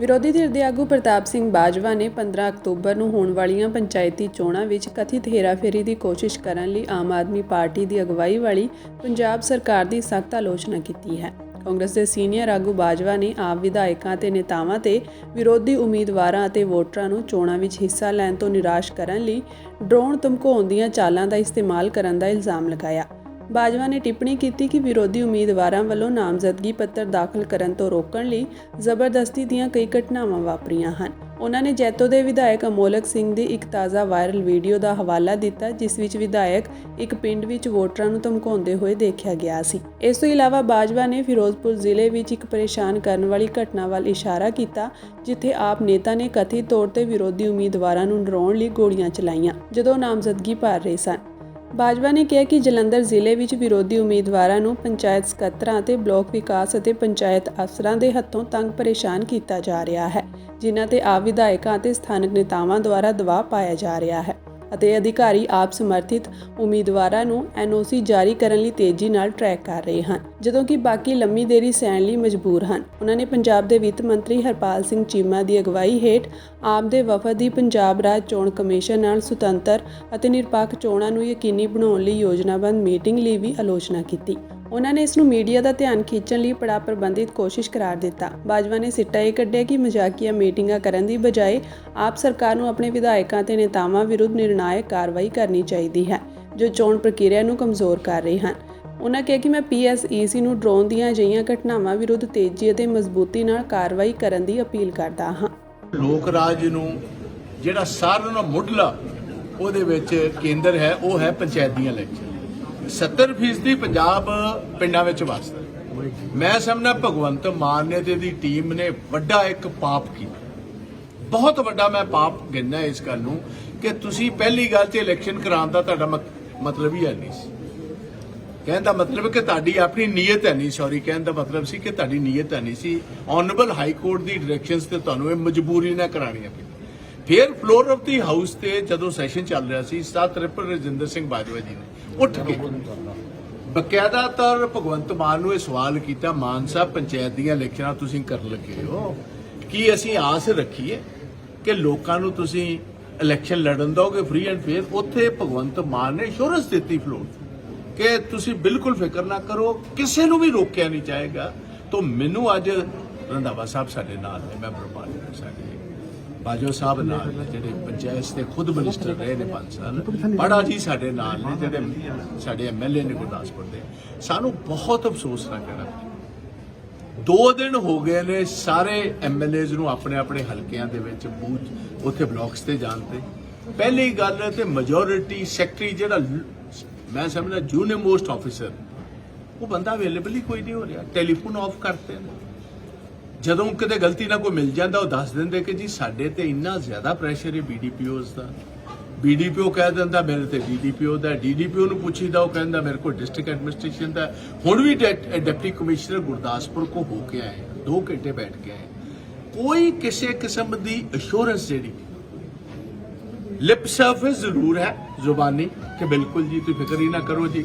ਵਿਰੋਧੀ ਧਿਰ ਦੇ ਆਗੂ ਪ੍ਰਤਾਪ ਸਿੰਘ ਬਾਜਵਾ ਨੇ 15 ਅਕਤੂਬਰ ਨੂੰ ਹੋਣ ਵਾਲੀਆਂ ਪੰਚਾਇਤੀ ਚੋਣਾਂ ਵਿੱਚ ਕਥਿਤ ਹੇਰਾਫੇਰੀ ਦੀ ਕੋਸ਼ਿਸ਼ ਕਰਨ ਲਈ ਆਮ ਆਦਮੀ ਪਾਰਟੀ ਦੀ ਅਗਵਾਈ ਵਾਲੀ ਪੰਜਾਬ ਸਰਕਾਰ ਦੀ ਸਖਤ ਆਲੋਚਨਾ ਕੀਤੀ ਹੈ। ਕਾਂਗਰਸ ਦੇ ਸੀਨੀਅਰ ਆਗੂ ਬਾਜਵਾ ਨੇ ਆਪ ਵਿਧਾਇਕਾਂ ਤੇ ਨੇਤਾਵਾਂ ਤੇ ਵਿਰੋਧੀ ਉਮੀਦਵਾਰਾਂ ਅਤੇ ਵੋਟਰਾਂ ਨੂੰ ਚੋਣਾਂ ਵਿੱਚ ਹਿੱਸਾ ਲੈਣ ਤੋਂ ਨਿਰਾਸ਼ ਕਰਨ ਲਈ ਡਰੋਨ ਧਮਕਾਉਣ ਦੀਆਂ ਚਾਲਾਂ ਦਾ ਇਸਤੇਮਾਲ ਕਰਨ ਦਾ ਇਲਜ਼ਾਮ ਲਗਾਇਆ। ਬਾਜਵਾ ਨੇ ਟਿੱਪਣੀ ਕੀਤੀ ਕਿ ਵਿਰੋਧੀ ਉਮੀਦਵਾਰਾਂ ਵੱਲੋਂ ਨਾਮਜ਼ਦਗੀ ਪੱਤਰ ਦਾਖਲ ਕਰਨ ਤੋਂ ਰੋਕਣ ਲਈ ਜ਼ਬਰਦਸਤੀ ਦੀਆਂ ਕਈ ਘਟਨਾਵਾਂ ਵਾਪਰੀਆਂ ਹਨ। ਉਹਨਾਂ ਨੇ ਜੈਤੋ ਦੇ ਵਿਧਾਇਕ ਅਮੋਲਕ ਸਿੰਘ ਦੀ ਇੱਕ ਤਾਜ਼ਾ ਵਾਇਰਲ ਵੀਡੀਓ ਦਾ ਹਵਾਲਾ ਦਿੱਤਾ, ਜਿਸ ਵਿੱਚ ਵਿਧਾਇਕ ਇੱਕ ਪਿੰਡ ਵਿੱਚ ਵੋਟਰਾਂ ਨੂੰ ਧਮਕਾਉਂਦੇ ਹੋਏ ਦੇਖਿਆ ਗਿਆ ਸੀ। ਇਸ ਤੋਂ ਇਲਾਵਾ ਬਾਜਵਾ ਨੇ ਫਿਰੋਜ਼ਪੁਰ ਜ਼ਿਲ੍ਹੇ ਵਿੱਚ ਇੱਕ ਪਰੇਸ਼ਾਨ ਕਰਨ ਵਾਲੀ ਘਟਨਾ ਵੱਲ ਇਸ਼ਾਰਾ ਕੀਤਾ, ਜਿੱਥੇ ਆਪ ਨੇਤਾ ਨੇ ਕਥਿਤ ਤੌਰ ਤੇ ਵਿਰੋਧੀ ਉਮੀਦਵਾਰਾਂ ਨੂੰ ਡਰਾਉਣ ਲਈ ਗੋਲੀਆਂ ਚਲਾਈਆਂ, ਜਦੋਂ ਨਾਮਜ਼ਦਗੀ ਭਰ ਰਹੇ ਸਨ। ਬਾਜਵਾ ਨੇ ਕਿਹਾ ਕਿ ਜਲੰਧਰ ਜ਼ਿਲ੍ਹੇ ਵਿੱਚ ਵਿਰੋਧੀ ਉਮੀਦਵਾਰਾਂ ਨੂੰ ਪੰਚਾਇਤ ਸਕੱਤਰਾਂ ਅਤੇ ਬਲਾਕ ਵਿਕਾਸ ਅਤੇ ਪੰਚਾਇਤ ਅਫਸਰਾਂ ਦੇ ਹੱਥੋਂ ਤੰਗ ਪਰੇਸ਼ਾਨ ਕੀਤਾ ਜਾ ਰਿਹਾ ਹੈ, ਜਿਨ੍ਹਾਂ ਤੇ ਆਪ ਵਿਧਾਇਕਾਂ ਅਤੇ ਸਥਾਨਕ ਨੇਤਾਵਾਂ ਦੁਆਰਾ ਦਬਾਅ ਪਾਇਆ ਜਾ ਰਿਹਾ ਹੈ। ਅਤੇ ਅਧਿਕਾਰੀ ਆਪ ਸਮਰਥਿਤ ਉਮੀਦਵਾਰਾਂ ਨੂੰ ਐਨਓਸੀ ਜਾਰੀ ਕਰਨ ਲਈ ਤੇਜ਼ੀ ਨਾਲ ਟਰੈਕ ਕਰ ਰਹੇ ਹਨ, ਜਦੋਂ ਕਿ ਬਾਕੀ ਲੰਮੀ ਦੇਰੀ ਸਹਿਣ ਲਈ ਮਜਬੂਰ ਹਨ। ਉਹਨਾਂ ਨੇ ਪੰਜਾਬ ਦੇ ਵਿੱਤ ਮੰਤਰੀ ਹਰਪਾਲ ਸਿੰਘ ਚੀਮਾ ਦੀ ਅਗਵਾਈ ਹੇਠ ਆਪ ਦੇ ਵਫਦ ਦੀ ਪੰਜਾਬ ਰਾਜ ਚੋਣ ਕਮਿਸ਼ਨ ਨਾਲ ਸੁਤੰਤਰ ਅਤੇ ਨਿਰਪੱਖ ਚੋਣਾਂ ਨੂੰ ਯਕੀਨੀ ਬਣਾਉਣ ਲਈ ਯੋਜਨਾਬੰਦ ਮੀਟਿੰਗ ਲਈ ਵੀ ਆਲੋਚਨਾ ਕੀਤੀ। ਉਹਨਾਂ ਨੇ ਇਸ ਨੂੰ ਮੀਡੀਆ ਦਾ ਧਿਆਨ ਖਿੱਚਣ ਲਈ ਬੜਾ ਪ੍ਰਬੰਧਿਤ ਕੋਸ਼ਿਸ਼ ਕਰਾਰ ਦਿੱਤਾ। ਬਾਜਵਾ ਨੇ ਸਿੱਟਾ ਇਹ ਕੱਢਿਆ ਕਿ ਮਜ਼ਾਕੀਆ ਮੀਟਿੰਗਾਂ ਕਰਨ ਦੀ ਬਜਾਏ ਆਪ ਸਰਕਾਰ ਨੂੰ ਆਪਣੇ ਵਿਧਾਇਕਾਂ ਤੇ ਨੇਤਾਵਾਂ ਵਿਰੁੱਧ ਨਿਰਣਾਇਕ ਕਾਰਵਾਈ ਕਰਨੀ ਚਾਹੀਦੀ ਹੈ, ਜੋ ਚੋਣ ਪ੍ਰਕਿਰਿਆ ਨੂੰ ਕਮਜ਼ੋਰ ਕਰ ਰਹੇ ਹਨ। ਉਹਨਾਂ ਕਿਹਾ ਕਿ ਮੈਂ ਪੀਐਸਈਸੀ ਨੂੰ ਡਰੋਨ ਦੀਆਂ ਅਜਿਹੀਆਂ ਘਟਨਾਵਾਂ ਵਿਰੁੱਧ ਤੇਜ਼ੀ ਅਤੇ ਮਜ਼ਬੂਤੀ ਨਾਲ ਕਾਰਵਾਈ ਕਰਨ ਦੀ ਅਪੀਲ ਕਰਦਾ ਹਾਂ। ਲੋਕ ਰਾਜ ਨੂੰ ਜਿਹੜਾ ਸਾਰਿਆਂ ਨਾਲੋਂ ਮੁੱਢਲਾ ਉਹਦੇ ਵਿੱਚ ਕੇਂਦਰ ਹੈ, ਉਹ ਹੈ ਪੰਚਾਇਤ ਦੀਆਂ ਇਲੈਕਸ਼ਨ 70% ਪੰਜਾਬ ਪਿੰਡਾਂ ਵਿੱਚ ਵਸਦਾ ਮੈਂ ਸਮਝਣਾ ਭਗਵੰਤ ਮਾਨ ਨੇ ਤੇ ਦੀ ਟੀਮ ਨੇ ਵੱਡਾ ਇੱਕ ਪਾਪ ਕੀਤਾ। ਬਹੁਤ ਵੱਡਾ ਮੈਂ ਪਾਪ ਗਿਣਦਾ ਇਸ ਗੱਲ ਨੂੰ ਕਿ ਤੁਸੀਂ ਪਹਿਲੀ ਗੱਲ ਤੇ ਇਲੈਕਸ਼ਨ ਕਰਾਉਣ ਦਾ ਤੁਹਾਡਾ ਮਤ- ਮਤਲਬ ਹੀ ਹੈ ਨਹੀਂ ਸੀ। ਕਹਿਣ ਦਾ ਮਤਲਬ ਕਿ ਤੁਹਾਡੀ ਆਪਣੀ ਨੀਅਤ ਹੈ ਨਹੀਂ ਸੌਰੀ ਕਹਿਣ ਦਾ ਮਤਲਬ ਸੀ ਕਿ ਤੁਹਾਡੀ ਨੀਅਤ ਹੈ ਨਹੀਂ ਸੀ। ਆਨਰੇਬਲ ਹਾਈ ਕੋਰਟ ਦੀ ਡਾਇਰੈਕਸ਼ਨਸ ਤੇ ਤੁਹਾਨੂੰ ਇਹ ਮਜਬੂਰੀ ਨਾਲ ਕਰਾਉਣੀਆਂ ਪਈਆਂ। ਫੇਰ ਫਲੋਰ ਆਫ ਦੀ ਹਾਊਸ ਤੇ ਜਦੋਂ ਸੈਸ਼ਨ ਚੱਲ ਰਿਹਾ ਸੀ ਸਤ ਰਿਪਰ ਰਜਿੰਦਰ ਸਿੰਘ ਬਾਜਵਾ ਜੀ ਨੇ, ਉੱਠ ਕੇ ਬਕਾਇਦਾ ਤਰ ਭਗਵੰਤ ਮਾਨ ਨੂੰ ਇਹ ਸਵਾਲ ਕੀਤਾ, ਮਾਨ ਸਾਹਿਬ, ਪੰਚਾਇਤ ਦੀਆਂ ਇਲੈਕਸ਼ਨਾਂ ਤੁਸੀਂ ਕਰਨ ਲੱਗੇ ਹੋ। ਕੀ ਅਸੀਂ ਆਸ ਰੱਖੀਏ ਕਿ ਲੋਕਾਂ ਨੂੰ ਤੁਸੀਂ ਇਲੈਕਸ਼ਨ ਲੜਨ ਦੋਗੇ ਫ੍ਰੀ ਐਂਡ ਫੇਅਰ ਉੱਥੇ ਭਗਵੰਤ ਮਾਨ ਨੇ ਇੰਸ਼ੋਰੈਂਸ ਦਿੱਤੀ ਫਲੋਰ ਕਿ ਤੁਸੀਂ ਬਿਲਕੁਲ ਫਿਕਰ ਨਾ ਕਰੋ, ਕਿਸੇ ਨੂੰ ਵੀ ਰੋਕਿਆ ਨਹੀਂ ਜਾਏਗਾ। ਤੋਂ ਮੈਨੂੰ ਅੱਜ ਰੰਧਾਵਾ ਸਾਹਿਬ ਸਾਡੇ ਨਾਲ ਨੇ ਮੈਂਬਰ ਪਾਰਲੀਮੈਂਟ ਸਾਡੇ ਬਾਜੋ ਸਾਹਿਬ ਨਾਲ ਜਿਹੜੇ ਪੰਚਾਇਤ ਦੇ ਖੁਦ ਮਿਨਿਸਟਰ ਰਹੇ ਨੇ ਪੰਜ ਸਾਲ, ਬੜਾ ਜੀ ਸਾਡੇ ਨਾਲ ਨੇ ਜਿਹੜੇ ਸਾਡੇ ਐਮਐਲਏ ਨੇ ਗੁਰਦਾਸਪੁਰ ਦੇ। ਸਾਨੂੰ ਬਹੁਤ ਅਫਸੋਸ ਨਾ ਕਰਨਾ ਦੋ ਦਿਨ ਹੋ ਗਏ ਨੇ ਸਾਰੇ ਐਮਐਲਏਜ਼ ਨੂੰ ਆਪਣੇ ਆਪਣੇ ਹਲਕਿਆਂ ਦੇ ਵਿੱਚ ਬੂਥ ਉੱਥੇ ਬਲਾਕਸ ਤੇ ਜਾਣ ਤੇ। ਪਹਿਲੀ ਗੱਲ ਤੇ ਮੈਜੋਰਿਟੀ ਸੈਕਟਰੀ ਜਿਹੜਾ ਮੈਂ ਸਮਝਦਾ ਜੂਨੀਅਰ ਮੋਸਟ ਆਫੀਸਰ ਉਹ ਬੰਦਾ ਅਵੇਲੇਬਲ ਹੀ ਕੋਈ ਨਹੀਂ ਹੋ ਰਿਹਾ। ਟੈਲੀਫੋਨ ਆਫ ਕਰਤੇ ਨੇ। ਜਦੋਂ ਕਿਤੇ ਗਲਤੀ ਨਾਲ ਕੋਈ ਮਿਲ ਜਾਂਦਾ, ਉਹ ਦੱਸ ਦਿੰਦੇ ਕਿ ਜੀ ਸਾਡੇ ਤੇ ਇੰਨਾ ਜ਼ਿਆਦਾ ਪ੍ਰੈਸ਼ਰ ਹੈ ਬੀਡੀਪੀਓਜ਼ ਦਾ। ਬੀਡੀਪੀਓ ਕਹਿ ਦਿੰਦਾ, ਮੇਰੇ ਤੇ ਡੀਡੀਪੀਓ ਦਾ ਡੀਡੀਪੀਓ ਨੂੰ ਪੁੱਛੀਦਾ, ਉਹ ਕਹਿੰਦਾ, ਮੇਰੇ ਕੋਲ ਡਿਸਟ੍ਰਿਕਟ ਐਡਮਿਨਿਸਟ੍ਰੇਸ਼ਨ ਦਾ ਹੁਣ ਵੀ ਡਿ- ਡਿਪਟੀ ਕਮਿਸ਼ਨਰ ਗੁਰਦਾਸਪੁਰ ਕੋ ਹੋ ਕੇ ਆਏ 2 ਘੰਟੇ ਬੈਠ ਕੇ ਆਏ ਕੋਈ ਕਿਸੇ ਕਿਸਮ ਦੀ ਅਸ਼ੋਰੈਂਸ ਜਿਹੜੀ ਲਿਪ ਸਰਵਿਸ ਜ਼ਰੂਰ ਹੈ, ਜ਼ੁਬਾਨੀ, ਕਿ ਬਿਲਕੁਲ ਜੀ ਤੁਸੀਂ ਫਿਕਰ ਹੀ ਨਾ ਕਰੋ ਜੀ।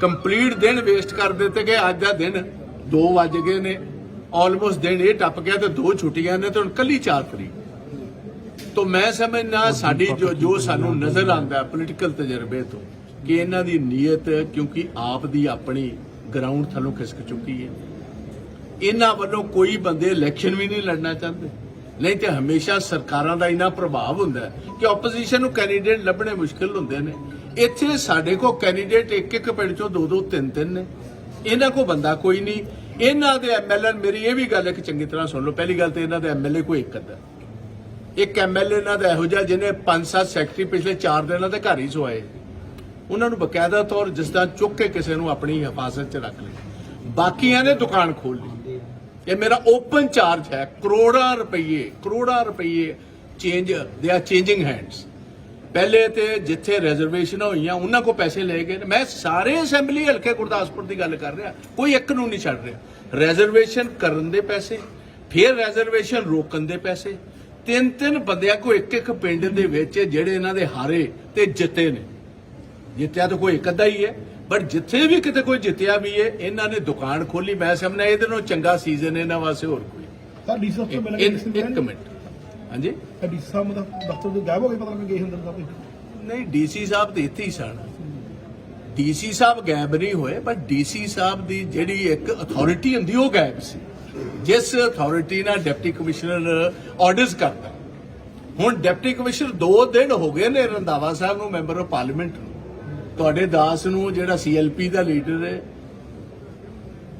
ਕੰਪਲੀਟ ਦਿਨ ਵੇਸਟ ਕਰ ਦਿੱਤੇ ਗਏ, ਅੱਜ ਦਾ ਦਿਨ 2 ਵੱਜ ਗਏ ਨੇ। ਆਲਮੋਸਟ ਦਿਨ ਇਹ ਟੱਪ ਗਿਆ ਤੇ ਦੋ ਛੁੱਟੀਆਂ ਨੇ ਤੇ ਹੁਣ ਕੱਲੀ 4 ਤਰੀਕ। ਤੋਂ ਮੈਂ ਸਮਝਣਾ ਸਾਡੀ ਜੋ ਜੋ ਸਾਨੂੰ ਨਜ਼ਰ ਆਉਂਦਾ ਪੋਲੀਟੀਕਲ ਤਜਰਬੇ ਤੋਂ ਕਿ ਇਹਨਾਂ ਦੀ ਨੀਅਤ ਕਿਉਂਕਿ ਆਪ ਦੀ ਆਪਣੀ ਗਰਾਊਂਡ ਥੱਲੋਂ ਖਿਸਕ ਚੁੱਕੀ ਹੈ। ਇਹਨਾਂ ਵੱਲੋਂ ਕੋਈ ਬੰਦੇ ਇਲੈਕਸ਼ਨ ਵੀ ਨਹੀਂ ਲੜਨਾ ਚਾਹੁੰਦੇ। ਨਹੀਂ ਤੇ ਹਮੇਸ਼ਾ ਸਰਕਾਰਾਂ ਦਾ ਇਨਾ ਪ੍ਰਭਾਵ ਹੁੰਦਾ ਕਿ ਆਪੋਜੀਸ਼ਨ ਨੂੰ ਕੈਂਡੀਡੇਟ ਲੱਭਣੇ ਮੁਸ਼ਕਲ ਹੁੰਦੇ ਨੇ। ਇੱਥੇ ਸਾਡੇ ਕੋਲ ਕੈਂਡੀਡੇਟ ਇੱਕ ਇੱਕ ਪਿੰਡ ਚੋਂ ਦੋ ਦੋ ਤਿੰਨ ਤਿੰਨ ਨੇ। ਇਹਨਾਂ ਕੋ ਬੰਦਾ ਕੋਈ ਨਹੀਂ। ਇਹਨਾਂ ਦੇ ਐਮਐਲਏ ਮੇਰੀ ਇਹ ਵੀ ਗੱਲ ਹੈ ਕਿ ਚੰਗੀ ਤਰ੍ਹਾਂ ਸੁਣ ਲਓ। ਪਹਿਲੀ ਗੱਲ ਤੇ ਇਹਨਾਂ ਦੇ ਐਮਐਲਏ ਕੋਈ ਇੱਕ ਅੱਧਾ। ਇੱਕ ਐਮਐਲਏ ਇਹਨਾਂ ਦਾ ਇਹੋ ਜਿਹਾ ਜਿਹਨੇ ਪੰਜ ਸੱਤ ਸੈਕਟਰੀ ਪਿਛਲੇ 4 ਦਿਨਾਂ ਦੇ ਘਰ ਹੀ ਸੋਏ ਉਹਨਾਂ ਨੂੰ ਬਕਾਇਦਾ ਤੌਰ ਜਿਸ ਦਾ ਚੁੱਕ ਕੇ ਕਿਸੇ ਨੂੰ ਆਪਣੀ ਹਿਫਾਜ਼ਤ 'ਚ ਰੱਖ ਲਿਆ ਬਾਕੀਆਂ ਨੇ ਦੁਕਾਨ ਖੋਲ ਲਈ। ਇਹ ਮੇਰਾ ਓਪਨ ਚਾਰਜ ਹੈ। ਕਰੋੜਾਂ ਰੁਪਏ ਕਰੋੜਾਂ ਰੁਪਏ change they are changing hands ਪਹਿਲੇ ਤੇ ਜਿੱਥੇ ਰਿਜ਼ਰਵੇਸ਼ਨਾਂ ਹੋਈਆਂ ਉਹਨਾਂ ਕੋ ਪੈਸੇ ਲਏ ਗਏ ਮੈਂ ਸਾਰੇ ਅਸੈਂਬਲੀ ਹਲਕੇ ਗੁਰਦਾਸਪੁਰ ਦੀ ਗੱਲ ਕਰ ਰਿਹਾ। ਕੋਈ ਇੱਕ ਨੂੰ ਨਹੀਂ ਛੱਡ ਰਿਹਾ। ਰਿਜ਼ਰਵੇਸ਼ਨ ਕਰਨ ਦੇ ਪੈਸੇ ਫਿਰ ਰਿਜ਼ਰਵੇਸ਼ਨ ਰੋਕਣ ਦੇ ਪੈਸੇ। ਤਿੰਨ ਤਿੰਨ ਬੰਦਿਆਂ ਕੋ ਇੱਕ ਇੱਕ ਪਿੰਡ ਦੇ ਵਿੱਚ ਜਿਹੜੇ ਇਹਨਾਂ ਦੇ ਹਾਰੇ ਤੇ ਜਿੱਤੇ ਨੇ। ਜਿੱਤਿਆ ਤਾਂ ਕੋਈ ਇੱਕ ਅੱਧਾ ਹੀ ਹੈ ਬਟ ਜਿੱਥੇ ਵੀ ਕਿਤੇ ਕੋਈ ਜਿੱਤਿਆ ਵੀ ਹੈ ਇਹਨਾਂ ਨੇ ਦੁਕਾਨ ਖੋਲੀ ਮੈਂ ਸਮਝਦਾ ਇਹਦੇ ਨਾਲੋਂ ਚੰਗਾ ਸੀਜ਼ਨ ਇਹਨਾਂ ਵਾਸਤੇ ਹੋਰ ਕੋਈ। ਤਾਂ ਡੀ ਸਾਹਿਬ ਤੋਂ ਇੱਕ ਇੱਕ ਮਿੰਟ। ਹਾਂਜੀ? ਡੀ ਸਾਹਿਬ ਦਾ ਦਫ਼ਤਰ ਤੋਂ ਗਾਇਬ ਹੋ ਗਏ ਪਤਾ ਲੱਗ ਗਏ ਹੁੰਦੇ ਨੇ ਨਹੀਂ ਡੀਸੀ ਸਾਹਿਬ ਤੇ ਇੱਥੇ ਹੀ ਸਨ। ਡੀਸੀ ਸਾਹਿਬ ਗਾਇਬ ਨਹੀਂ ਹੋਏ ਪਰ ਡੀਸੀ ਸਾਹਿਬ ਦੀ ਜਿਹੜੀ ਇੱਕ ਅਥਾਰਟੀ ਹੁੰਦੀ ਉਹ ਗਾਇਬ ਸੀ। ਜਿਸ ਅਥਾਰਟੀ ਨਾਲ ਡਿਪਟੀ ਕਮਿਸ਼ਨਰ ਆਰਡਰਸ ਕਰਦਾ। ਹੁਣ ਡਿਪਟੀ ਕਮਿਸ਼ਨਰ 2 ਦਿਨ ਹੋ ਗਏ ਨੇ ਰੰਧਾਵਾ ਸਾਹਿਬ ਨੂੰ ਮੈਂਬਰ ਆਫ ਪਾਰਲੀਮੈਂਟ ਨੂੰ। ਤੁਹਾਡੇ ਦਾਸ ਨੂੰ ਜਿਹੜਾ ਸੀਐਲਪੀ ਦਾ ਲੀਡਰ ਹੈ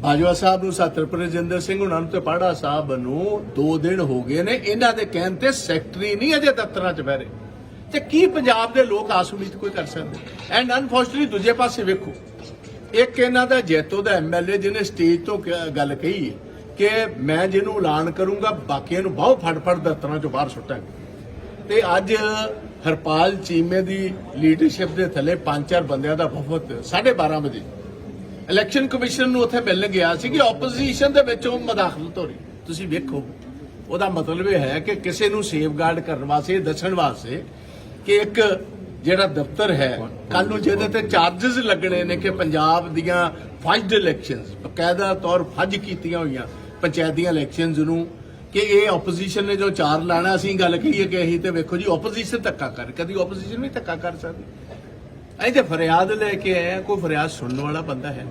ਬਾਜਵਾ ਸਾਹਿਬ ਨੂੰ ਸਤਰ ਰਜਿੰਦਰ ਸਿੰਘ ਉਹਨਾਂ ਨੂੰ ਤੇ ਪਾੜਾ ਸਾਹਿਬ ਨੂੰ 2 ਦਿਨ ਹੋ ਗਏ ਨੇ। ਇਹਨਾਂ ਦੇ ਕਹਿਣ ਤੇ ਸੈਕਟਰੀ ਨਹੀਂ ਅਜੇ ਦਫ਼ਤਰਾਂ 'ਚ ਬਹਿ ਰਹੇ। ਤੇ ਕੀ ਪੰਜਾਬ ਦੇ ਲੋਕ ਆਸ ਉਮੀਦ ਕੋਈ ਕਰ ਸਕਦੇ? ਐਂਡ ਅਨਫੋਰਚੂਨਟਲੀ ਦੂਜੇ ਪਾਸੇ ਵੇਖੋ, ਇੱਕ ਇਹਨਾਂ ਦਾ ਜੈਤੋ ਦਾ ਐਮਐਲਏ ਜਿਹਨੇ ਸਟੇਜ ਤੋਂ ਗੱਲ ਕਹੀ ਕਿ ਮੈਂ ਜਿਹਨੂੰ ਐਲਾਨ ਕਰੂੰਗਾ, ਬਾਕੀਆਂ ਨੂੰ ਬਹੁਤ ਫੜ ਫੜ ਦਫ਼ਤਰਾਂ 'ਚੋਂ ਬਾਹਰ ਸੁੱਟਾਂਗੇ। ਤੇ ਅੱਜ ਹਰਪਾਲ ਚੀਮੇ ਦੀ ਲੀਡਰਸ਼ਿਪ ਦੇ ਥੱਲੇ ਪੰਜ ਚਾਰ ਬੰਦਿਆਂ ਦਾ ਵਫਦ 12:30 ਵਜੇ। ਇਲੈਕਸ਼ਨ ਕਮਿਸ਼ਨ ਨੂੰ ਉੱਥੇ ਮਿਲਣ ਗਿਆ ਸੀ ਕਿ ਆਪੋਜੀਸ਼ਨ ਦੇ ਵਿੱਚ ਉਹ ਮਦਾਖਲਤ ਹੋ ਰਹੀ ਤੁਸੀਂ ਵੇਖੋ, ਉਹਦਾ ਮਤਲਬ ਇਹ ਹੈ ਕਿ ਕਿਸੇ ਨੂੰ ਸੇਫਗਾਰਡ ਕਰਨ ਵਾਸਤੇ, ਦੱਸਣ ਵਾਸਤੇ ਕਿ ਇੱਕ ਜਿਹੜਾ ਦਫ਼ਤਰ ਹੈ ਕੱਲ ਨੂੰ ਜਿਹਦੇ ਤੇ ਚਾਰजेस ਲੱਗਣੇ ਨੇ ਕਿ ਪੰਜਾਬ ਦੀਆਂ ਫੱਜਡ ਇਲੈਕਸ਼ਨਸ ਬਕਾਇਦਾ ਤੌਰ ਫੱਜ ਕੀਤੀਆਂ ਹੋਈਆਂ ਪੰਚਾਇਤੀ ਦੀਆਂ ਇਲੈਕਸ਼ਨਸ ਨੂੰ, ਕਿ ਇਹ ਆਪੋਜੀਸ਼ਨ ਨੇ ਜੋ ਚਾਰ ਲਾਣਾ, ਅਸੀਂ ਗੱਲ ਕਹੀਏ ਕਿ ਅਸੀਂ ਤੇ ਵੇਖੋ ਜੀ ਆਪੋਜੀਸ਼ਨ ਧੱਕਾ ਕਰ, ਕਦੀ ਆਪੋਜੀਸ਼ਨ ਵੀ ਧੱਕਾ ਕਰ ਸਕਦੀ। ਅਸੀਂ ਤੇ ਫਰਿਆਦ ਲੈ ਕੇ ਆਏ ਹਾਂ, ਕੋਈ ਫਰਿਆਦ ਸੁਣਨ ਵਾਲਾ ਬੰਦਾ ਹੈ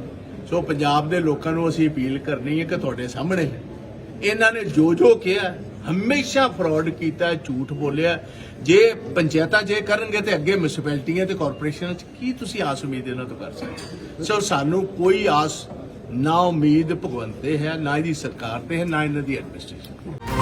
ਸੋ ਪੰਜਾਬ ਦੇ ਲੋਕਾਂ ਨੂੰ ਅਸੀਂ ਅਪੀਲ ਕਰਨੀ ਹੈ ਕਿ ਤੁਹਾਡੇ ਸਾਹਮਣੇ ਇਹਨਾਂ ਨੇ ਜੋ ਜੋ ਕਿਹਾ, ਹਮੇਸ਼ਾ ਫਰਾਡ ਕੀਤਾ, ਝੂਠ ਬੋਲਿਆ। ਜੇ ਪੰਚਾਇਤਾਂ ਜੇ ਕਰਨਗੇ ਤੇ ਅੱਗੇ ਮਿਊਨਿਸਪੈਲਿਟੀਆਂ ਤੇ ਕਾਰਪੋਰੇਸ਼ਨਾਂ 'ਚ ਕੀ ਤੁਸੀਂ ਆਸ ਉਮੀਦ ਇਹਨਾਂ ਤੋਂ ਕਰ ਸਕਦੇ ਸੋ ਸਾਨੂੰ ਕੋਈ ਆਸ ਨਾ ਉਮੀਦ ਭਗਵੰਤ ਤੇ ਹੈ, ਨਾ ਇਹਦੀ ਸਰਕਾਰ ਤੇ ਹੈ, ਨਾ ਇਹਨਾਂ ਦੀ ਐਡਮਿਨਿਸਟ੍ਰੇਸ਼ਨ